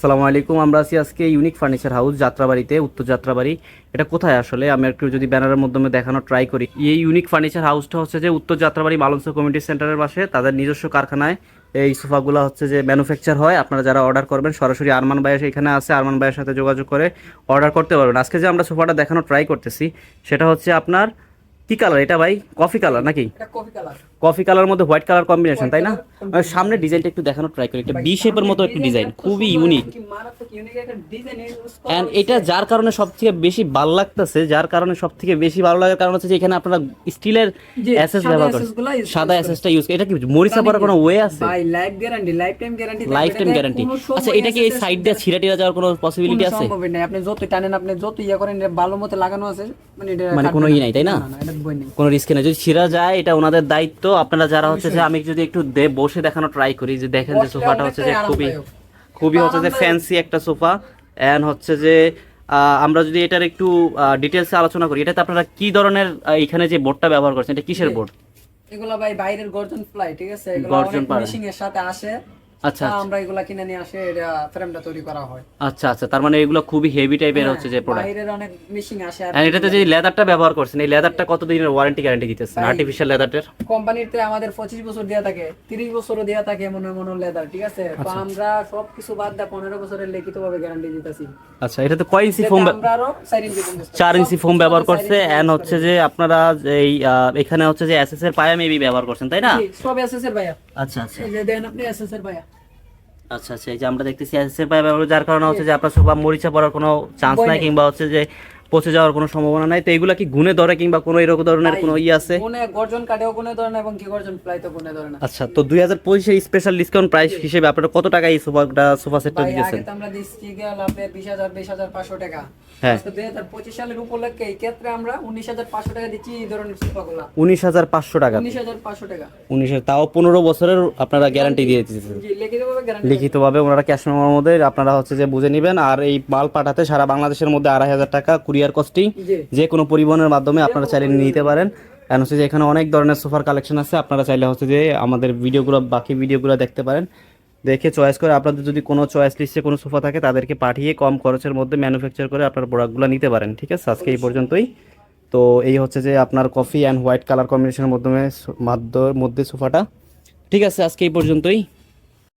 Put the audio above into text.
আসসালামু আলাইকুম, আমরা আছি আজকে ইউনিক ফার্নিচার হাউস যাত্রাবাড়িতে, উত্তর যাত্রাবাড়ি। এটা কোথায় আসলে? আমি একটু যদি ব্যানারের মাধ্যমে দেখানোর ট্রাই করি। এই ইউনিক ফার্নিচার হাউসটা হচ্ছে যে উত্তর যাত্রাবাড়ি মালংস কমিউনিটি সেন্টারের পাশে, তাদের নিজস্ব কারখানায়। এই সোফাগুলো হচ্ছে যে ম্যানুফ্যাকচার হয়। আপনারা যারা অর্ডার করবেন, সরাসরি আরমান ভাইয়ের এখানে আছে, আরমান ভাইয়ের সাথে যোগাযোগ করে অর্ডার করতে পারবেন। আজকে যে আমরা সোফাটা দেখানোর ট্রাই করতেছি, সেটা হচ্ছে আপনার কি কালার এটা ভাই? কফি কালার নাকি? কফি কালার মধ্যে হোয়াইট কালার কম্বিনেশন তাই না? সামনে ডিজাইনটা একটু দেখানো ট্রাই করি একটা বি শেপের মতো একটা ডিজাইন খুবই ইউনিক এন্ড এটা যার কারণে সব থেকে বেশি ভালো লাগতেছে যার কারণে সব থেকে বেশি ভালো লাগার কারণ হচ্ছে যে এখানে আপনারা স্টিলের অ্যাসেস ব্যবহার করেন সাদা। অ্যাসেসটা ইউজ এটা কি মরিচা পড়ার কোনো ওয়ে আছে? ভাই life guarantee lifetime guarantee lifetime guarantee আচ্ছা এটা কি এই সাইড দিয়ে ছিঁড়া টিরা যাওয়ার কোনো পসিবিলিটি আছে? সম্ভব নাই। আপনি যত টানেন আপনি যত ইয়া করেন এটা ভালো মতো লাগানো আছে মানে এটা মানে কোনো ই নাই, তাই না? না কোনো রিস্ক নেই। যদি ছিঁড়া যায় এটা ওনাদের দায়িত্ব। আপনারা যারা হচ্ছে যে আমি যদি একটু দে বসে দেখানো ট্রাই করি যে দেখেন যে সোফাটা হচ্ছে যে খুবই। খুবই হচ্ছে যে ফ্যান্সি একটা সোফা এন্ড হচ্ছে যে আহ, আমরা যদি এটার একটু ডিটেলসে আলোচনা করি এটাতে আপনারা কি ধরনের এখানে যে বোর্ডটা ব্যবহার করছেন এটা কিসের বোর্ড এগুলো ভাই বাইরের গর্জন ফ্লাই ঠিক আছে? এগুলো গর্জন অনেক এর সাথে আসে। আচ্ছা আমরা এগুলা কিনে নিয়ে আসে এটা ফ্রেমটা তৈরি করা হয়। আচ্ছা আচ্ছা তার মানে এগুলো খুবই হেভি টাইপের হচ্ছে যে প্রোডাক্ট বাইরের অনেক মেশিং আসে আর এটাতে যে লেদারটা ব্যবহার করছেন এই লেদারটা কত দিনের ওয়ারেন্টি গ্যারান্টি দিতেছেন আর্টিফিশিয়াল লেদারটার কোম্পানিতে আমাদের পঁচিশ বছর দেওয়া থাকে তিরিশ বছরও দেওয়া থাকে এমন এমন লেদার ঠিক আছে? তো আচ্ছা। আমরা সবকিছু বাদ দিয়ে পনেরো বছরের লিখিত ভাবে গ্যারান্টি দিতেছি। আচ্ছা এটাতে কয় ইঞ্চি ফোম আমরা আরও চার ইঞ্চি ফোম ব্যবহার করছে। এন্ড হচ্ছে যে আপনারা এই এখানে হচ্ছে যে এসএস এর পায়া মেবি ব্যবহার করছেন তাই না? সব এসএস এর ভাইয়া আচ্ছা আচ্ছা। এই যে দেন আপনি এসএসআর ভাইয়া। আচ্ছা আচ্ছা এই যে আমরা দেখতেছি এসএসআর পায়া ব্যবহার যার কারণে হচ্ছে যে আপনার সুপার মরিচা পড়ার কোনো চান্স নাই। কিংবা হচ্ছে যে পচে যাওয়ার কোনো সম্ভাবনা নাই। তো এগুলা কি গুনে ধরে কিংবা কোনো এরকম ধরনের কোনো ই আছে? কোনে গর্জন কাটেও কোনে ধরে না এবং কি গর্জন ফ্লাই তো কোনে ধরে না। আচ্ছা তো দুই হাজার পঁচিশের স্পেশাল ডিসকাউন্ট প্রাইস হিসেবে আপনারা কত টাকা এই সোফাটা সোফা সেটটা ভাই দিতেছেন? আগে তো আমরা দিচ্ছি গেল বিশ হাজার পাঁচশো টাকা। হ্যাঁ। হাজার পঁচিশ সালের উপলক্ষে এই ক্ষেত্রে আমরা উনিশ হাজার পাঁচশো টাকা দিচ্ছি এই ধরনের সোফাগুলা। উনিশ হাজার পাঁচশো টাকা। উনিশ হাজার পাঁচশো টাকা। উনিশের তাও পনেরো বছরের আপনারা গ্যারান্টি দিয়ে দিতেছেন। জি লিখিত ভাবে গ্যারান্টি লিখিতভাবে ওনারা ক্যাশ মেমোর মধ্যে আপনারা হচ্ছে যে বুঝে নেবেন। আর এই মাল পাঠাতে সারা বাংলাদেশের মধ্যে আড়াই হাজার টাকা কুরিয়ার কস্টিং যে কোনো পরিবহনের মাধ্যমে আপনারা চাইলে নিতে পারেন। কারণ হচ্ছে যে এখানে অনেক ধরনের সোফার কালেকশন আছে আপনারা চাইলে হচ্ছে যে আমাদের ভিডিওগুলো বাকি ভিডিওগুলো দেখতে পারেন। দেখে চয়েস করে আপনাদের যদি কোনো চয়েস লিস্টে কোনো সোফা থাকে তাদেরকে পাঠিয়ে কম খরচের মধ্যে ম্যানুফ্যাকচার করে আপনার প্রোডাক্টগুলো নিতে পারেন ঠিক আছে? আজকে এই পর্যন্তই। তো এই হচ্ছে যে আপনার কফি অ্যান্ড হোয়াইট কালার কম্বিনেশনের মাধ্যমে মাধ্য- মধ্যে সোফাটা। ঠিক আছে আজকে এই পর্যন্তই।